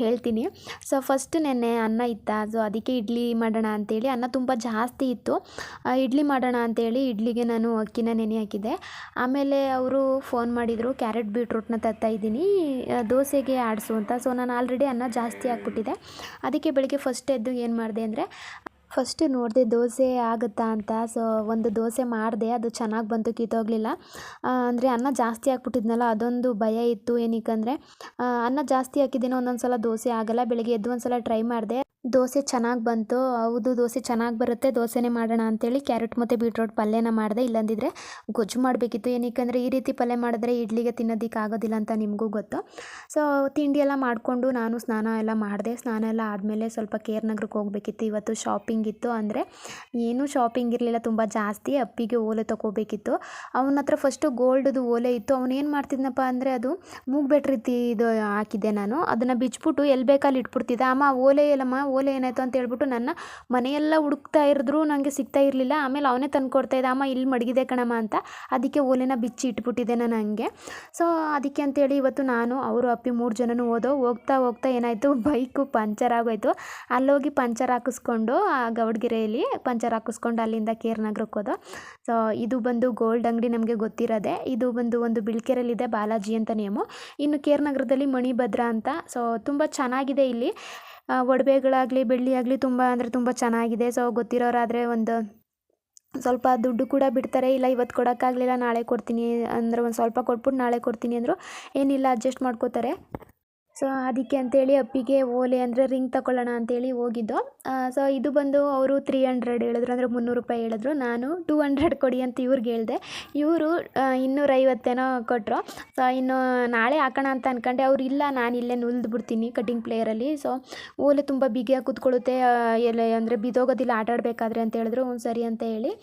ಹೇಳ್ತೀನಿ. ಸೊ ಫಸ್ಟ್ ನೆನ್ನೆ ಅನ್ನ ಇತ್ತ? ಸೊ ಅದಕ್ಕೆ ಇಡ್ಲಿ ಮಾಡೋಣ ಅಂತೇಳಿ. ಅನ್ನ ತುಂಬ ಜಾಸ್ತಿ ಇತ್ತು. ಇಡ್ಲಿ ಮಾಡೋಣ ಅಂತೇಳಿ ಇಡ್ಲಿಗೆ ನಾನು ಅಕ್ಕಿನ ನೆನೆ ಹಾಕಿದ್ದೆ. ಆಮೇಲೆ ಅವರು ಫೋನ್ ಮಾಡಿದರು ಕ್ಯಾರೆಟ್ ಬೀಟ್ರೂಟ್ನ ತರ್ತಾಯಿದ್ದೀನಿ ದೋಸೆಗೆ ಆಡಿಸು ಅಂತ. ಸೊ ನಾನು ಆಲ್ರೆಡಿ ಅನ್ನ ಜಾಸ್ತಿ ಹಾಕ್ಬಿಟ್ಟಿದ್ದೆ. ಅದಕ್ಕೆ ಬೆಳಗ್ಗೆ ಫಸ್ಟ್ ಎದ್ದು ಏನು ಮಾಡಿದೆ ಅಂದರೆ ಫಸ್ಟ್ ನೋಡಿದೆ ದೋಸೆ ಆಗುತ್ತಾ ಅಂತ. ಸೊ ಒಂದು ದೋಸೆ ಮಾಡಿದೆ, ಅದು ಚೆನ್ನಾಗಿ ಬಂತು, ಕಿತ್ತೋಗಲಿಲ್ಲ. ಅಂದರೆ ಅನ್ನ ಜಾಸ್ತಿ ಹಾಕ್ಬಿಟ್ಟಿದ್ನಲ್ಲ, ಅದೊಂದು ಭಯ ಇತ್ತು ಏನಕ್ಕಂದರೆ ಅನ್ನ ಜಾಸ್ತಿ ಹಾಕಿದ್ದೀನೋ ಒಂದೊಂದು ಸಲ ದೋಸೆ ಆಗಲ್ಲ, ಬೆಳಗ್ಗೆ ಎದ್ದು ಒಂದು ಸಲ ಟ್ರೈ ಮಾಡಿದೆ. ದೋಸೆ ಚೆನ್ನಾಗಿ ಬಂತು. ಹೌದು ದೋಸೆ ಚೆನ್ನಾಗಿ ಬರುತ್ತೆ, ದೋಸೆನೇ ಮಾಡೋಣ ಅಂತೇಳಿ ಕ್ಯಾರೆಟ್ ಮತ್ತು ಬೀಟ್ರೋಟ್ ಪಲ್ಯನ ಮಾಡಿದೆ. ಇಲ್ಲಂದಿದ್ರೆ ಗೊಜ್ಜು ಮಾಡಬೇಕಿತ್ತು. ಏನಕ್ಕಂದರೆ ಈ ರೀತಿ ಪಲ್ಯ ಮಾಡಿದ್ರೆ ಇಡ್ಲಿಗೆ ತಿನ್ನೋದಕ್ಕೆ ಆಗೋದಿಲ್ಲ ಅಂತ ನಿಮಗೂ ಗೊತ್ತು. ಸೊ ತಿಂಡಿ ಎಲ್ಲ ಮಾಡಿಕೊಂಡು ನಾನು ಸ್ನಾನ ಎಲ್ಲ ಮಾಡಿದೆ. ಸ್ನಾನ ಎಲ್ಲ ಆದಮೇಲೆ ಸ್ವಲ್ಪ ಕೇರ್ ನಗರಕ್ಕೆ ಹೋಗಬೇಕಿತ್ತು. ಇವತ್ತು ಶಾಪಿಂಗ್ ಇತ್ತು ಅಂದರೆ ಏನೂ ಶಾಪಿಂಗ್ ಇರಲಿಲ್ಲ. ತುಂಬ ಜಾಸ್ತಿ ಅಪ್ಪಿಗೆ ಓಲೆ ತೊಗೋಬೇಕಿತ್ತು ಅವನ ಹತ್ರ ಫಸ್ಟು ಗೋಲ್ಡ್ದು ಓಲೆ ಇತ್ತು. ಅವನು ಏನು ಮಾಡ್ತಿದ್ನಪ್ಪ ಅಂದರೆ ಅದು ಮೂಗ್ಬೆಟ್ ರೀತಿ ಇದು ಹಾಕಿದ್ದೆ ನಾನು. ಅದನ್ನು ಬಿಚ್ಚಿಬಿಟ್ಟು ಎಲ್ಲಿ ಬೇಕಲ್ಲಿ ಇಟ್ಬಿಡ್ತಿದ್ದೆ. ಅಮ್ಮ ಓಲೆ ಎಲ್ಲಮ್ಮ ಓಲೆ ಏನಾಯಿತು ಅಂತ ಹೇಳ್ಬಿಟ್ಟು ನನ್ನ ಮನೆಯೆಲ್ಲ ಹುಡುಕ್ತಾ ಇರಿದ್ರು ನನಗೆ ಸಿಗ್ತಾ ಇರಲಿಲ್ಲ. ಆಮೇಲೆ ಅವನೇ ತಂದು ಕೊಡ್ತಾ ಇದ್ದ, ಅಮ್ಮ, ಇಲ್ಲಿ ಮಡಗಿದೆ ಕಣಮ್ಮ ಅಂತ. ಅದಕ್ಕೆ ಓಲೆನ ಬಿಚ್ಚಿ ಇಟ್ಬಿಟ್ಟಿದ್ದೆ ನಾನು ಹಂಗೆ. ಸೊ ಅದಕ್ಕೆ ಅಂತೇಳಿ ಇವತ್ತು ನಾನು, ಅವರು, ಅಪ್ಪಿ ಮೂರು ಜನನೂ ಓದೋ ಹೋಗ್ತಾ ಹೋಗ್ತಾ ಏನಾಯಿತು, ಬೈಕು ಪಂಚರ್ ಆಗೋಯ್ತು. ಅಲ್ಲೋಗಿ ಪಂಚರ್ ಹಾಕಿಸ್ಕೊಂಡು ಆ ಗೌಡ್ಗೆರೆಯಲ್ಲಿ ಪಂಚರ್ ಹಾಕಿಸ್ಕೊಂಡು ಅಲ್ಲಿಂದ ಕೇರ್ ನಗರಕ್ಕೆ ಹೋದೋ. ಸೊ ಇದು ಬಂದು ಗೋಲ್ಡ್ ಅಂಗಡಿ ನಮಗೆ ಗೊತ್ತಿರೋದೆ. ಇದು ಬಂದು ಒಂದು ಬಿಳ್ಕೆರೆಯಲ್ಲಿದೆ ಬಾಲಾಜಿ ಅಂತ ನೇಮು. ಇನ್ನು ಕೇರ್ ನಗರದಲ್ಲಿ ಮಣಿಭದ್ರ ಅಂತ. ಸೊ ತುಂಬ ಚೆನ್ನಾಗಿದೆ ಇಲ್ಲಿ. ಒಡವೆಗಳಾಗಲಿ ಬೆಳ್ಳಿ ಆಗಲಿ ತುಂಬ ಅಂದರೆ ತುಂಬ ಚೆನ್ನಾಗಿದೆ. ಸೊ ಗೊತ್ತಿರೋರಾದರೆ ಒಂದು ಸ್ವಲ್ಪ ದುಡ್ಡು ಕೂಡ ಬಿಡ್ತಾರೆ. ಇಲ್ಲ, ಇವತ್ತು ಕೊಡೋಕ್ಕಾಗಲಿಲ್ಲ, ನಾಳೆ ಕೊಡ್ತೀನಿ ಅಂದರೆ ಒಂದು ಸ್ವಲ್ಪ ಕೊಟ್ಬಿಟ್ಟು ನಾಳೆ ಕೊಡ್ತೀನಿ ಅಂದರು ಏನಿಲ್ಲ ಅಡ್ಜಸ್ಟ್ ಮಾಡ್ಕೋತಾರೆ. ಸೊ ಅದಕ್ಕೆ ಅಂತೇಳಿ ಅಪ್ಪಿಗೆ ಓಲೆ ಅಂದರೆ ರಿಂಗ್ ತಗೊಳ್ಳೋಣ ಅಂತೇಳಿ ಹೋಗಿದ್ದು. ಸೊ ಇದು ಬಂದು ಅವರು ತ್ರೀ ಹಂಡ್ರೆಡ್ ಹೇಳಿದ್ರು, ಅಂದರೆ ಮುನ್ನೂರು ರೂಪಾಯಿ ಹೇಳಿದ್ರು. ನಾನು ಟೂ ಹಂಡ್ರೆಡ್ ಕೊಡಿ ಅಂತ ಇವ್ರಿಗೆ ಹೇಳಿದೆ. ಇವರು ಇನ್ನೂರೈವತ್ತೇನೋ ಕೊಟ್ಟರು ಸೊ ಇನ್ನು ನಾಳೆ ಹಾಕೋಣ ಅಂತ ಅನ್ಕೊಂಡೆ. ಅವ್ರು ಇಲ್ಲ, ನಾನು ಇಲ್ಲೇ ನುಲ್ದು ಬಿಡ್ತೀನಿ ಕಟಿಂಗ್ ಪ್ಲೇಯರಲ್ಲಿ ಸೊ ಓಲೆ ತುಂಬ ಬಿಗಿಯಾಗಿ ಕೂತ್ಕೊಳ್ಳುತ್ತೆ ಎಲ್ಲ ಅಂದರೆ ಬಿದೋಗೋದಿಲ್ಲ, ಆಟ ಆಡಬೇಕಾದ್ರೆ ಅಂತ ಹೇಳಿದ್ರು. ಹ್ಞೂ, ಸರಿ ಅಂತ ಹೇಳಿ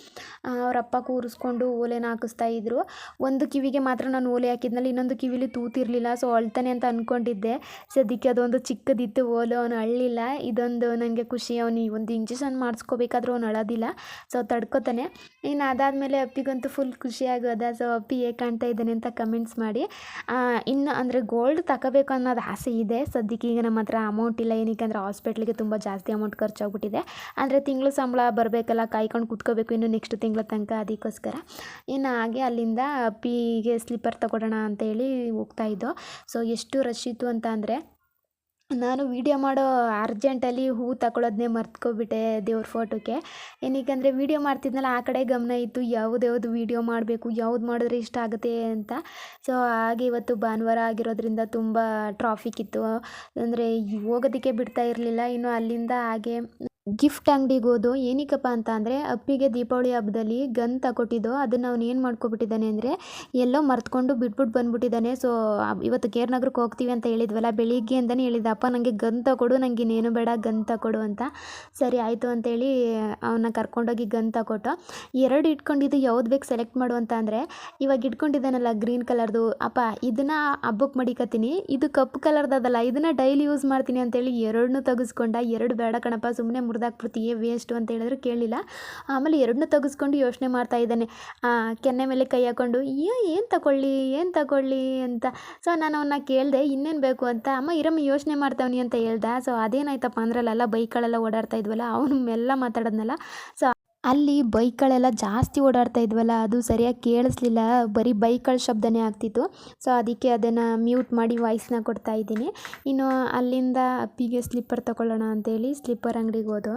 ಅವ್ರ ಅಪ್ಪ ಕೂರಿಸ್ಕೊಂಡು ಓಲೆನ ಹಾಕಿಸ್ತಾ ಇದ್ರು. ಒಂದು ಕಿವಿಗೆ ಮಾತ್ರ ನಾನು ಓಲೆ ಹಾಕಿದ್ನಲ್ಲಿ, ಇನ್ನೊಂದು ಕಿವಿಲಿ ತೂತಿರಲಿಲ್ಲ. ಸೊ ಅಳ್ತಾನೆ ಅಂತ ಅಂದ್ಕೊಂಡಿದ್ದೆ ಸದ್ಯಕ್ಕೆ ಅದೊಂದು ಚಿಕ್ಕದಿತ್ತು, ಓಲು, ಅವನು ಅಳ್ಳಿಲ್ಲ. ಇದೊಂದು ನನಗೆ ಖುಷಿ. ಅವನು ಒಂದು ಇಂಜೆಕ್ಷನ್ ಮಾಡಿಸ್ಕೋಬೇಕಾದ್ರೂ ಅವ್ನು ಅಳೋದಿಲ್ಲ. ಸೊ ತಡ್ಕೋತಾನೆ. ಇನ್ನು ಅದಾದಮೇಲೆ ಅಪ್ಪಿಗಂತೂ ಫುಲ್ ಖುಷಿಯಾಗೋದ ಸೊ ಅಪ್ಪಿ ಹೇಗೆ ಕಾಣ್ತಾ ಇದ್ದಾನೆ ಅಂತ ಕಮೆಂಟ್ಸ್ ಮಾಡಿ. ಇನ್ನು ಅಂದರೆ ಗೋಲ್ಡ್ ತಗೋಬೇಕು ಅನ್ನೋದು ಆಸೆ ಇದೆ. ಸದ್ಯಕ್ಕೆ ಈಗ ನಮ್ಮ ಹತ್ರ ಅಮೌಂಟ್ ಇಲ್ಲ. ಏನಕ್ಕೆ ಅಂದರೆ ಹಾಸ್ಪಿಟ್ಲಿಗೆ ತುಂಬ ಜಾಸ್ತಿ ಅಮೌಂಟ್ ಖರ್ಚಾಗ್ಬಿಟ್ಟಿದೆ. ಅಂದರೆ ತಿಂಗಳು ಸಂಬಳ ಬರಬೇಕಲ್ಲ, ಕಾಯ್ಕೊಂಡು ಕುತ್ಕೋಬೇಕು ಇನ್ನು ನೆಕ್ಸ್ಟ್ ತಿಂಗಳ ತನಕ ಅದಕ್ಕೋಸ್ಕರ. ಇನ್ನು ಹಾಗೆ ಅಲ್ಲಿಂದ ಅಪ್ಪಿಗೆ ಸ್ಲಿಪ್ಪರ್ ತಗೊಳ್ಳೋಣ ಅಂತೇಳಿ ಹೋಗ್ತಾ ಇದ್ದೋ. ಸೊ ಎಷ್ಟು ರಶ್ ಇತ್ತು ಅಂತ ಅಂದರೆ ನಾನು ವೀಡಿಯೋ ಮಾಡೋ ಅರ್ಜೆಂಟಲ್ಲಿ ಹೂ ತಗೊಳ್ಳೋದನ್ನೇ ಮರ್ತ್ಕೊಬಿಟ್ಟೆ ದೇವ್ರ ಫೋಟೋಕ್ಕೆ ಏನಕ್ಕಂದರೆ ವೀಡಿಯೋ ಮಾಡ್ತಿದ್ನಲ್ಲ, ಆ ಕಡೆ ಗಮನ ಇತ್ತು, ಯಾವ್ದು ಯಾವ್ದು ವೀಡಿಯೋ ಮಾಡಬೇಕು, ಯಾವ್ದು ಮಾಡಿದ್ರೆ ಇಷ್ಟ ಆಗುತ್ತೆ ಅಂತ. ಸೊ ಹಾಗೆ ಇವತ್ತು ಭಾನುವಾರ ಆಗಿರೋದ್ರಿಂದ ತುಂಬ ಟ್ರಾಫಿಕ್ ಇತ್ತು. ಅಂದರೆ ಹೋಗೋದಕ್ಕೆ ಬಿಡ್ತಾ ಇರಲಿಲ್ಲ, ಇನ್ನು ಅಲ್ಲಿಂದ ಹಾಗೆ ಗಿಫ್ಟ್ ಅಂಗಡಿಗೆ ಹೋದು ಏನಕ್ಕಪ್ಪ ಅಂತ ಅಂದರೆ ಅಪ್ಪಿಗೆ ದೀಪಾವಳಿ ಹಬ್ಬದಲ್ಲಿ ಗನ್ ತಗೊಟ್ಟಿದ್ದು, ಅದನ್ನು ಅವ್ನು ಏನು ಮಾಡ್ಕೊಬಿಟ್ಟಿದ್ದಾನೆ ಅಂದರೆ ಎಲ್ಲೋ ಮರ್ತ್ಕೊಂಡು ಬಿಟ್ಬಿಟ್ಟು ಬಂದ್ಬಿಟ್ಟಿದ್ದಾನೆ. ಸೊ ಇವತ್ತು ಕೇರ್ ನಗರಕ್ಕೆ ಹೋಗ್ತೀವಿ ಅಂತ ಹೇಳಿದ್ವಲ್ಲ ಬೆಳಿಗ್ಗೆಯಿಂದನೇ ಹೇಳಿದ್ದ, ಅಪ್ಪ ನನಗೆ ಗನ್ ತಗೊಡು ನನಗೆ ಇನ್ನೇನು ಬೇಡ, ಗನ್ ತಗೊಡು ಅಂತ. ಸರಿ, ಆಯಿತು ಅಂತೇಳಿ ಅವನ್ನ ಕರ್ಕೊಂಡೋಗಿ ಗನ್ ತಗೊಟ್ಟು, ಎರಡು ಇಟ್ಕೊಂಡಿದ್ದು ಯಾವ್ದು ಬೇಕು ಸೆಲೆಕ್ಟ್ ಮಾಡು ಅಂತ ಅಂದರೆ, ಇವಾಗ ಇಟ್ಕೊಂಡಿದ್ದಾನಲ್ಲ ಗ್ರೀನ್ ಕಲರ್ದು ಅಪ್ಪ, ಇದನ್ನು ಹಬ್ಬಕ್ಕೆ ಮಡಿಕತ್ತೀನಿ. ಇದು ಕಪ್ಪು ಕಲರ್ದದಲ್ಲ ಇದನ್ನು ಡೈಲಿ ಯೂಸ್ ಮಾಡ್ತೀನಿ ಅಂತೇಳಿ ಎರಡನ್ನೂ ತೆಗೆಸ್ಕೊಂಡ, ಎರಡು ಬೇಡ ಕಣಪ್ಪ ಸುಮ್ಮನೆ ಮುರಿದಾಕ್ಬಿಡ್ತೀಯ ವೇಸ್ಟು ಅಂತ ಹೇಳಿದ್ರು ಕೇಳಿಲ್ಲ. ಆಮೇಲೆ ಎರಡನ್ನೂ ತೆಗೆಸ್ಕೊಂಡು ಯೋಚನೆ ಮಾಡ್ತಾ ಇದ್ದಾನೆ. ಕೆನ್ನೆ ಮೇಲೆ ಕೈ ಹಾಕ್ಕೊಂಡು ಅಯ್ಯೋ, ಏನು ತಗೊಳ್ಳಿ ಏನು ತಗೊಳ್ಳಿ ಅಂತ. ಸೊ ನಾನು ಅವನ್ನ ಕೇಳಿದೆ, ಇನ್ನೇನು ಬೇಕು ಅಂತ. ಅಮ್ಮ, ಇರಮ್ಮ, ಯೋಚನೆ ಮಾಡ್ತಾವನಿ ಅಂತ ಹೇಳ್ದೆ. ಸೊ ಅದೇನಾಯ್ತಪ್ಪ ಅಂದ್ರೆ ಬೈಕ್ಗಳೆಲ್ಲ ಓಡಾಡ್ತಾ ಇದ್ವಲ್ಲ ಅವನು ಎಲ್ಲ ಮಾತಾಡೋದ್ನಲ್ಲ. ಸೊ ಅಲ್ಲಿ ಬೈಕ್ಗಳೆಲ್ಲ ಜಾಸ್ತಿ ಓಡಾಡ್ತಾ ಇದ್ವಲ್ಲ, ಅದು ಸರಿಯಾಗಿ ಕೇಳಿಸ್ಲಿಲ್ಲ. ಬರೀ ಬೈಕ್ಗಳ ಶಬ್ದನೇ ಆಗ್ತಿತ್ತು. ಸೊ ಅದಕ್ಕೆ ಅದನ್ನು ಮ್ಯೂಟ್ ಮಾಡಿ ವಾಯ್ಸ್ನ ಕೊಡ್ತಾ ಇದ್ದೀನಿ. ಇನ್ನು ಅಲ್ಲಿಂದ ಅಪ್ಪಿಗೆ ಸ್ಲಿಪ್ಪರ್ ತಗೊಳ್ಳೋಣ ಅಂತೇಳಿ ಸ್ಲಿಪ್ಪರ್ ಅಂಗಡಿಗೆ ಹೋದೋ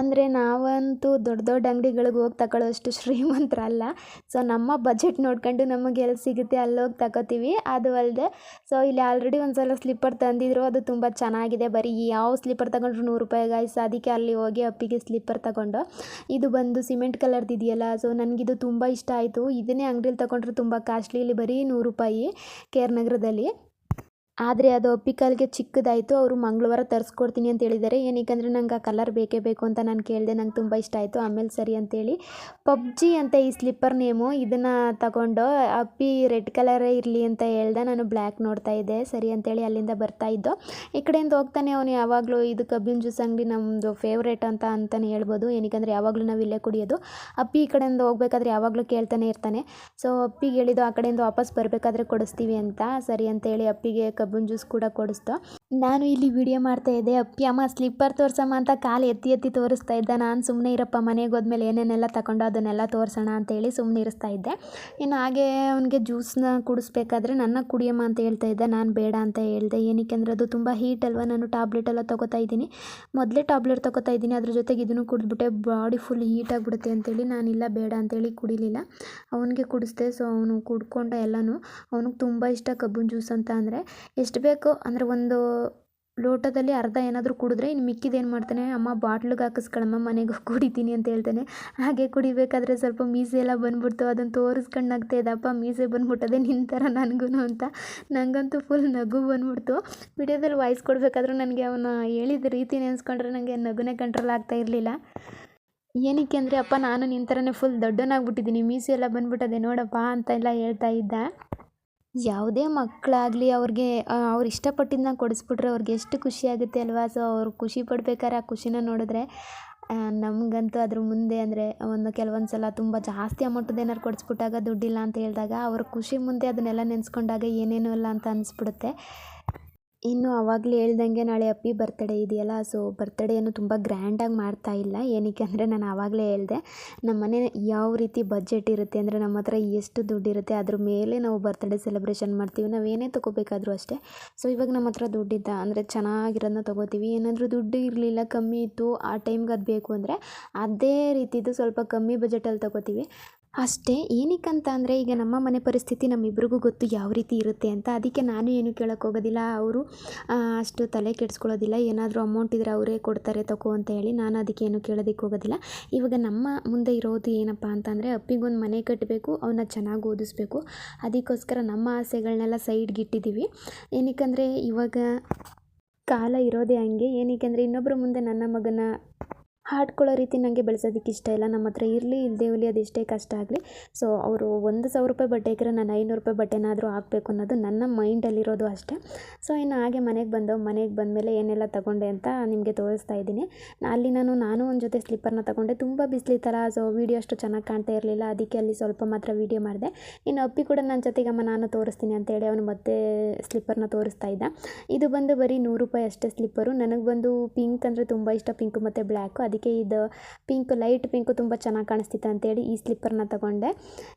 ಅಂದರೆ ನಾವಂತೂ ದೊಡ್ಡ ದೊಡ್ಡ ಅಂಗಡಿಗಳಿಗೆ ಹೋಗಿ ತಗೊಳ್ಳೋಷ್ಟು ಶ್ರೀಮಂತರಲ್ಲ. ಸೊ ನಮ್ಮ ಬಜೆಟ್ ನೋಡ್ಕೊಂಡು ನಮಗೆ ಎಲ್ಲಿ ಸಿಗುತ್ತೆ ಅಲ್ಲಿ ಹೋಗಿ ತಗೋತೀವಿ ಅದು ಅಲ್ಲದೆ ಸೊ ಇಲ್ಲಿ ಆಲ್ರೆಡಿ ಒಂದು ಸಲ ಸ್ಲಿಪ್ಪರ್ ತಂದಿದ್ರು, ಅದು ತುಂಬ ಚೆನ್ನಾಗಿದೆ. ಬರೀ ಯಾವ ಸ್ಲಿಪ್ಪರ್ ತಗೊಂಡ್ರು ನೂರು ರೂಪಾಯಿ ಗಾಯ್ಸ್ ಅದಕ್ಕೆ ಅಲ್ಲಿ ಹೋಗಿ ಅಪ್ಪಿಗೆ ಸ್ಲಿಪ್ಪರ್ ತಗೊಂಡು. ಇದು ಬಂದು ಸಿಮೆಂಟ್ ಕಲರ್ದು ಇದೆಯಲ್ಲ ಸೊ ನನಗಿದು ತುಂಬ ಇಷ್ಟ ಆಯಿತು. ಇದನ್ನೇ ಅಂಗಡಿಲಿ ತಗೊಂಡ್ರು ತುಂಬ ಕಾಸ್ಟ್ಲಿ ಇಲ್ಲಿ ಬರೀ ನೂರು ರೂಪಾಯಿ ಕೇರ್ ನಗರದಲ್ಲಿ. ಆದರೆ ಅದು ಅಪ್ಪಿಕಾಲ್ಗೆ ಚಿಕ್ಕದಾಯಿತು, ಅವರು ಮಂಗಳವಾರ ತರಿಸ್ಕೊಡ್ತೀನಿ ಅಂತ ಹೇಳಿದ್ದಾರೆ. ಏನಕ್ಕಂದರೆ ನಂಗೆ ಆ ಕಲರ್ ಬೇಕೇ ಬೇಕು ಅಂತ ನಾನು ಕೇಳಿದೆ, ನಂಗೆ ತುಂಬ ಇಷ್ಟ ಆಯಿತು. ಆಮೇಲೆ ಸರಿ ಅಂತೇಳಿ ಪಬ್ಜಿ ಅಂತ ಈ ಸ್ಲಿಪ್ಪರ್ ನೇಮು ಇದನ್ನು ತಗೊಂಡು ಅಪ್ಪಿ ರೆಡ್ ಕಲರೇ ಇರಲಿ ಅಂತ ಹೇಳ್ದೆ. ನಾನು ಬ್ಲ್ಯಾಕ್ ನೋಡ್ತಾ ಇದ್ದೆ. ಸರಿ ಅಂತೇಳಿ ಅಲ್ಲಿಂದ ಬರ್ತಾ ಇದ್ದೋ, ಈ ಕಡೆಯಿಂದ ಹೋಗ್ತಾನೆ ಅವನು ಯಾವಾಗಲೂ ಇದು ಕಬ್ಬಿನ ಜ್ಯೂಸ್ ಅಂಗಡಿ ನಮ್ಮದು ಫೇವ್ರೇಟ್ ಅಂತ ಅಂತಲೇ ಹೇಳ್ಬೋದು. ಏನಕ್ಕಂದರೆ ಯಾವಾಗಲೂ ನಾವು ಇಲ್ಲೇ ಕುಡಿಯೋದು. ಅಪ್ಪಿ ಈ ಕಡೆಯಿಂದ ಹೋಗ್ಬೇಕಾದ್ರೆ ಯಾವಾಗಲೂ ಕೇಳ್ತಾನೆ ಇರ್ತಾನೆ. ಸೊ ಅಪ್ಪಿಗೆ ಹೇಳಿದ್ದು ಆ ಕಡೆಯಿಂದ ವಾಪಸ್ ಬರಬೇಕಾದ್ರೆ ಕೊಡಿಸ್ತೀವಿ ಅಂತ. ಸರಿ ಅಂತೇಳಿ ಅಪ್ಪಿಗೆ ಕಬ್ಬಿನ ಜ್ಯೂಸ್ ಕೂಡ ಕೊಡಿಸ್ತು. ನಾನು ಇಲ್ಲಿ ವಿಡಿಯೋ ಮಾಡ್ತಾ ಇದ್ದೆ, ಅಪ್ಪಿ, ಅಮ್ಮ, ಸ್ಲಿಪ್ಪರ್ ತೋರ್ಸಮ್ಮ ಅಂತ ಕಾಲು ಎತ್ತಿ ಎತ್ತಿ ತೋರಿಸ್ತಾ ಇದ್ದ. ನಾನು ಸುಮ್ಮನೆ ಇರಪ್ಪ, ಮನೆಗೆ ಹೋದ್ಮೇಲೆ ಏನೇನೆಲ್ಲ ತಗೊಂಡು ಅದನ್ನೆಲ್ಲ ತೋರಿಸೋಣ ಅಂತೇಳಿ ಸುಮ್ಮನೆ ಇರಿಸ್ತಾ ಇದ್ದೆ. ಇನ್ನು ಹಾಗೆ ಅವನಿಗೆ ಜ್ಯೂಸ್ನ ಕುಡಿಸ್ಬೇಕಾದ್ರೆ ನನ್ನ ಕುಡಿಯಮ್ಮ ಅಂತ ಹೇಳ್ತಾ ಇದ್ದೆ, ನಾನು ಬೇಡ ಅಂತ ಹೇಳಿದೆ. ಏನಕ್ಕೆ ಅಂದರೆ ಅದು ತುಂಬ ಹೀಟ್ ಅಲ್ವಾ. ನಾನು ಟ್ಯಾಬ್ಲೆಟ್ ಎಲ್ಲ ತೊಗೋತಾ ಇದ್ದೀನಿ. ಮೊದಲೇ ಟ್ಯಾಬ್ಲೆಟ್ ತೊಗೋತಾ ಇದ್ದೀನಿ. ಅದ್ರ ಜೊತೆಗೆ ಇದನ್ನು ಕುಡಿದ್ಬಿಟ್ಟೆ ಬಾಡಿ ಫುಲ್ ಹೀಟ್ ಆಗಿಬಿಡುತ್ತೆ ಅಂತೇಳಿ ನಾನಿಲ್ಲ ಬೇಡ ಅಂತೇಳಿ ಕುಡಿಲಿಲ್ಲ. ಅವನಿಗೆ ಕುಡಿಸ್ದೆ ಸೊ ಅವನು ಕುಡ್ಕೊಂಡ ಎಲ್ಲನೂ. ಅವನಿಗೆ ತುಂಬ ಇಷ್ಟ ಕಬ್ಬಿನ ಜ್ಯೂಸ್ ಅಂತ ಅಂದರೆ. ಎಷ್ಟು ಬೇಕೋ? ಅಂದರೆ ಒಂದು ಲೋಟದಲ್ಲಿ ಅರ್ಧ ಏನಾದರೂ ಕುಡಿದ್ರೆ ಇನ್ನು ಮಿಕ್ಕಿದ್ದು ಏನು ಮಾಡ್ತಾನೆ, ಅಮ್ಮ ಬಾಟ್ಲಿಗೆ ಹಾಕಿಸ್ಕೊಳಮ್ಮ, ಮನೆಗೆ ಕುಡಿತೀನಿ ಅಂತ ಹೇಳ್ತಾನೆ. ಹಾಗೆ ಕುಡಿಬೇಕಾದ್ರೆ ಸ್ವಲ್ಪ ಮೀಸೆ ಎಲ್ಲ ಬಂದ್ಬಿಡ್ತು ಅದನ್ನು ತೋರಿಸ್ಕೊಂಡು ನಗ್ತಾ ಇದ್ದಪ್ಪ ಮೀಸೆ ಬಂದ್ಬಿಟ್ಟದೆ ನಿನ್ನ ಥರ ನನಗೂ ಅಂತ. ನನಗಂತೂ ಫುಲ್ ನಗು ಬಂದ್ಬಿಡ್ತು. ವಿಡಿಯೋದಲ್ಲಿ ವಾಯ್ಸ್ ಕೊಡಬೇಕಾದ್ರೂ ನನಗೆ ಅವನ ಹೇಳಿದ ರೀತಿ ನೆನೆಸ್ಕೊಂಡ್ರೆ ನನಗೆ ನಗುನೇ ಕಂಟ್ರೋಲ್ ಆಗ್ತಾ ಇರಲಿಲ್ಲ. ಏನಕ್ಕೆ ಅಂದರೆ, ಅಪ್ಪ ನಾನು ನಿನ್ನ ಥರನೇ ಫುಲ್ ದೊಡ್ಡನಾಗ್ಬಿಟ್ಟಿದ್ದೀನಿ, ಮೀಸೆ ಎಲ್ಲ ಬಂದ್ಬಿಟ್ಟದೆ ನೋಡಪ್ಪ ಅಂತ ಎಲ್ಲ ಹೇಳ್ತಾ ಇದ್ದ. ಯಾವುದೇ ಮಕ್ಕಳಾಗಲಿ ಅವ್ರಿಗೆ ಅವ್ರು ಇಷ್ಟಪಟ್ಟಿದ್ದನ್ನ ಕೊಡಿಸ್ಬಿಟ್ರೆ ಅವ್ರಿಗೆ ಎಷ್ಟು ಖುಷಿ ಆಗುತ್ತೆ ಅಲ್ವಾ? ಸೊ ಅವ್ರು ಖುಷಿ ಪಡ್ಬೇಕಾದ್ರೆ ಆ ಖುಷಿನ ನೋಡಿದ್ರೆ ನಮಗಂತೂ ಅದ್ರ ಮುಂದೆ ಅಂದರೆ ಒಂದು ಕೆಲವೊಂದು ಸಲ ತುಂಬ ಜಾಸ್ತಿ ಅಮೌಂಟದ್ದು ಏನಾರು ಕೊಡಿಸ್ಬಿಟ್ಟಾಗ ದುಡ್ಡಿಲ್ಲ ಅಂತ ಹೇಳಿದಾಗ ಅವ್ರ ಖುಷಿ ಮುಂದೆ ಅದನ್ನೆಲ್ಲ ನೆನೆಸ್ಕೊಂಡಾಗ ಏನೇನೂ ಇಲ್ಲ ಅಂತ ಅನಿಸ್ಬಿಡುತ್ತೆ. ಇನ್ನು ಆವಾಗಲೇ ಹೇಳ್ದಂಗೆ ನಾಳೆ ಅಪ್ಪಿ ಬರ್ತಡೇ ಇದೆಯಲ್ಲ ಸೊ ಬರ್ತಡೇ ಏನು ತುಂಬ ಗ್ರ್ಯಾಂಡಾಗಿ ಮಾಡ್ತಾ ಇಲ್ಲ. ಏನಕ್ಕೆ ಅಂದರೆ ನಾನು ಆವಾಗಲೇ ಹೇಳಿದೆ, ನಮ್ಮ ಮನೆ ಯಾವ ರೀತಿ ಬಜೆಟ್ ಇರುತ್ತೆ ಅಂದರೆ ನಮ್ಮ ಹತ್ರ ಎಷ್ಟು ದುಡ್ಡು ಇರುತ್ತೆ ಅದ್ರ ಮೇಲೆ ನಾವು ಬರ್ತಡೇ ಸೆಲೆಬ್ರೇಷನ್ ಮಾಡ್ತೀವಿ. ನಾವು ಏನೇ ತೊಗೋಬೇಕಾದ್ರೂ ಅಷ್ಟೇ. ಸೊ ಇವಾಗ ನಮ್ಮ ಹತ್ರ ದುಡ್ಡಿದ್ದ ಅಂದರೆ ಚೆನ್ನಾಗಿರೋದನ್ನ ತೊಗೋತೀವಿ. ಏನಾದರೂ ದುಡ್ಡು ಇರಲಿಲ್ಲ, ಕಮ್ಮಿ ಇತ್ತು, ಆ ಟೈಮ್ಗೆ ಅದು ಬೇಕು ಅಂದರೆ ಅದೇ ರೀತಿದು ಸ್ವಲ್ಪ ಕಮ್ಮಿ ಬಜೆಟಲ್ಲಿ ತೊಗೋತೀವಿ. ಅಷ್ಟೇ, ಏನಕ್ಕಂತ ಅಂದರೆ ಈಗ ನಮ್ಮ ಮನೆ ಪರಿಸ್ಥಿತಿ ನಮ್ಮಿಬ್ರಿಗೂ ಗೊತ್ತು ಯಾವ ರೀತಿ ಇರುತ್ತೆ ಅಂತ. ಅದಕ್ಕೆ ನಾನು ಏನು ಕೇಳೋಕೆ ಹೋಗೋದಿಲ್ಲ. ಅವರು ಅಷ್ಟು ತಲೆ ಕೆಡಿಸ್ಕೊಳ್ಳೋದಿಲ್ಲ. ಏನಾದರೂ ಅಮೌಂಟ್ ಇದ್ದರೆ ಅವರೇ ಕೊಡ್ತಾರೆ ತಗೋ ಅಂತ ಹೇಳಿ ನಾನು ಅದಕ್ಕೆ ಏನು ಕೇಳೋದಕ್ಕೆ ಹೋಗೋದಿಲ್ಲ. ಇವಾಗ ನಮ್ಮ ಮುಂದೆ ಇರೋದು ಏನಪ್ಪ ಅಂತಂದರೆ ಅಪ್ಪಿಗೊಂದು ಮನೆ ಕಟ್ಟಬೇಕು ಅವನ್ನ ಚೆನ್ನಾಗಿ ಓದಿಸ್ಬೇಕು. ಅದಕ್ಕೋಸ್ಕರ ನಮ್ಮ ಆಸೆಗಳನ್ನೆಲ್ಲ ಸೈಡ್ಗೆ ಇಟ್ಟಿದ್ದೀವಿ. ಏನಕ್ಕಂದರೆ ಇವಾಗ ಕಾಲ ಇರೋದೇ ಹಂಗೆ. ಏನಕ್ಕೆ ಅಂದರೆ ಇನ್ನೊಬ್ಬರ ಮುಂದೆ ನನ್ನ ಮಗನ ಹಾಡ್ಕೊಳ್ಳೋ ರೀತಿ ನನಗೆ ಬೆಳೆಸೋದಕ್ಕೆ ಇಷ್ಟ ಇಲ್ಲ. ನಮ್ಮ ಹತ್ರ ಇರಲಿ ಇಲ್ಲದೇ ಇರಲಿ ಅದೆಷ್ಟೇ ಕಷ್ಟ ಆಗಲಿ. ಸೊ ಅವರು ಒಂದು ಸಾವಿರ ರೂಪಾಯಿ ಬಟ್ಟೆ ನಾನು ಐನೂರು ರೂಪಾಯಿ ಬಟ್ಟೆನಾದರೂ ಹಾಕಬೇಕು ಅನ್ನೋದು ನನ್ನ ಮೈಂಡಲ್ಲಿರೋದು ಅಷ್ಟೇ. ಸೊ ಇನ್ನು ಹಾಗೆ ಮನೆಗೆ ಬಂದು ಮನೆಗೆ ಬಂದಮೇಲೆ ಏನೆಲ್ಲ ತಗೊಂಡೆ ಅಂತ ನಿಮಗೆ ತೋರಿಸ್ತಾ ಇದ್ದೀನಿ. ಅಲ್ಲಿ ನಾನು ನಾನು ಒಂದು ಜೊತೆ ಸ್ಲಿಪ್ಪರ್ನ ತಗೊಂಡೆ. ತುಂಬ ಬಿಸಿಲಿತ್ತಲ್ಲ ಸೊ ವೀಡಿಯೋ ಅಷ್ಟು ಚೆನ್ನಾಗಿ ಕಾಣ್ತಾ ಇರಲಿಲ್ಲ. ಅದಕ್ಕೆ ಅಲ್ಲಿ ಸ್ವಲ್ಪ ಮಾತ್ರ ವೀಡಿಯೋ ಮಾಡಿದೆ. ಇನ್ನು ಅಪ್ಪಿ ಕೂಡ ನನ್ನ ಜೊತೆಗೆ ಅಮ್ಮ ನಾನು ತೋರಿಸ್ತೀನಿ ಅಂತೇಳಿ ಅವನು ಮತ್ತೆ ಸ್ಲಿಪ್ಪರ್ನ ತೋರಿಸ್ತಾ ಇದ್ದ. ಇದು ಬಂದು ಬರೀ ನೂರು ರೂಪಾಯಿ ಅಷ್ಟೇ ಸ್ಲಿಪ್ಪರು. ನನಗೆ ಬಂದು ಪಿಂಕ್ ಅಂದರೆ ತುಂಬ ಇಷ್ಟ. ಪಿಂಕು ಮತ್ತು ಬ್ಲ್ಯಾಕು ಅದಕ್ಕೆ ಇದು ಪಿಂಕ್, ಲೈಟ್ ಪಿಂಕು ತುಂಬ ಚೆನ್ನಾಗಿ ಕಾಣಿಸ್ತಿತ್ತು ಅಂತೇಳಿ ಈ ಸ್ಲಿಪ್ಪರ್ನ ತಗೊಂಡೆ.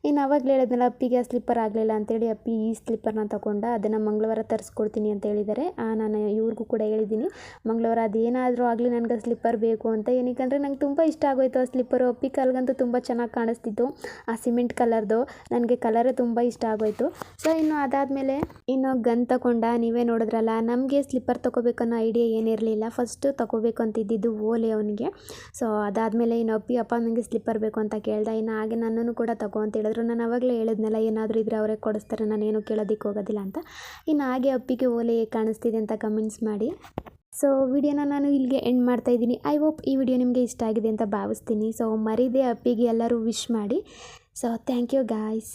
ಇನ್ನು ಆವಾಗಲೇ ಹೇಳಿದ್ನಲ್ಲ, ಅಪ್ಪಿಗೆ ಆ ಸ್ಲಿಪ್ಪರ್ ಆಗಲಿಲ್ಲ ಅಂತೇಳಿ ಅಪ್ಪಿ ಈ ಸ್ಲಿಪ್ಪರ್ನ ತಗೊಂಡ, ಅದನ್ನು ಮಂಗಳವಾರ ತರಿಸ್ಕೊಡ್ತೀನಿ ಅಂತ ಹೇಳಿದ್ದಾರೆ. ನಾನು ಇವ್ರಿಗೂ ಕೂಡ ಹೇಳಿದ್ದೀನಿ, ಮಂಗಳವಾರ ಅದೇನಾದರೂ ಆಗಲಿ ನನಗೆ ಸ್ಲಿಪ್ಪರ್ ಬೇಕು ಅಂತ. ಏನಕ್ಕೆ ನಂಗೆ ತುಂಬ ಇಷ್ಟ ಆಗೋಯ್ತು ಆ ಸ್ಲಿಪ್ಪರು. ಅಪ್ಪಿ ಕಾಲ್ಗಂತೂ ತುಂಬ ಚೆನ್ನಾಗಿ ಕಾಣಿಸ್ತಿತ್ತು, ಆ ಸಿಮೆಂಟ್ ಕಲರ್ದು. ನನಗೆ ಕಲರೇ ತುಂಬ ಇಷ್ಟ ಆಗೋಯ್ತು. ಸೊ, ಇನ್ನು ಅದಾದಮೇಲೆ ಇನ್ನು ಗನ್ ತಗೊಂಡ, ನೀವೇ ನೋಡಿದ್ರಲ್ಲ, ನಮಗೆ ಸ್ಲಿಪ್ಪರ್ ತೊಗೋಬೇಕನ್ನೋ ಐಡಿಯಾ ಏನಿರಲಿಲ್ಲ. ಫಸ್ಟು ತೊಗೋಬೇಕು ಅಂತಿದ್ದಿದ್ದು ಓಲೆ ಅವನಿಗೆ. ಸೊ ಅದಾದಮೇಲೆ ಇನ್ನು ಅಪ್ಪಿ, ಅಪ್ಪ ನನಗೆ ಸ್ಲಿಪ್ಪರ್ ಬೇಕು ಅಂತ ಕೇಳ್ದೆ. ಇನ್ನು ಹಾಗೆ ನನ್ನನ್ನು ಕೂಡ ತಗೋ ಅಂತ ಹೇಳಿದ್ರು. ನಾನು ಆವಾಗಲೇ ಹೇಳಿದ್ನಲ್ಲ, ಏನಾದರೂ ಇದ್ದರೆ ಅವರೇ ಕೊಡಿಸ್ತಾರೆ. ನಾನೇನು ಕೇಳೋದಕ್ಕೆ ಹೋಗೋದಿಲ್ಲ ಅಂತ. ಇನ್ನು ಹಾಗೆ ಅಪ್ಪಿಗೆ ಓಲೆ ಕಾಣಿಸ್ತಿದೆ ಅಂತ ಕಮೆಂಟ್ಸ್ ಮಾಡಿ. ಸೊ ವಿಡಿಯೋನ ನಾನು ಇಲ್ಲಿಗೆ ಎಂಡ್ ಮಾಡ್ತಾ ಇದ್ದೀನಿ. ಐ ಹೋಪ್ ಈ ವಿಡಿಯೋ ನಿಮಗೆ ಇಷ್ಟ ಆಗಿದೆ ಅಂತ ಭಾವಿಸ್ತೀನಿ. ಸೊ ಮರಿದೇ ಅಪ್ಪಿಗೆ ಎಲ್ಲರೂ ವಿಶ್ ಮಾಡಿ. So thank you guys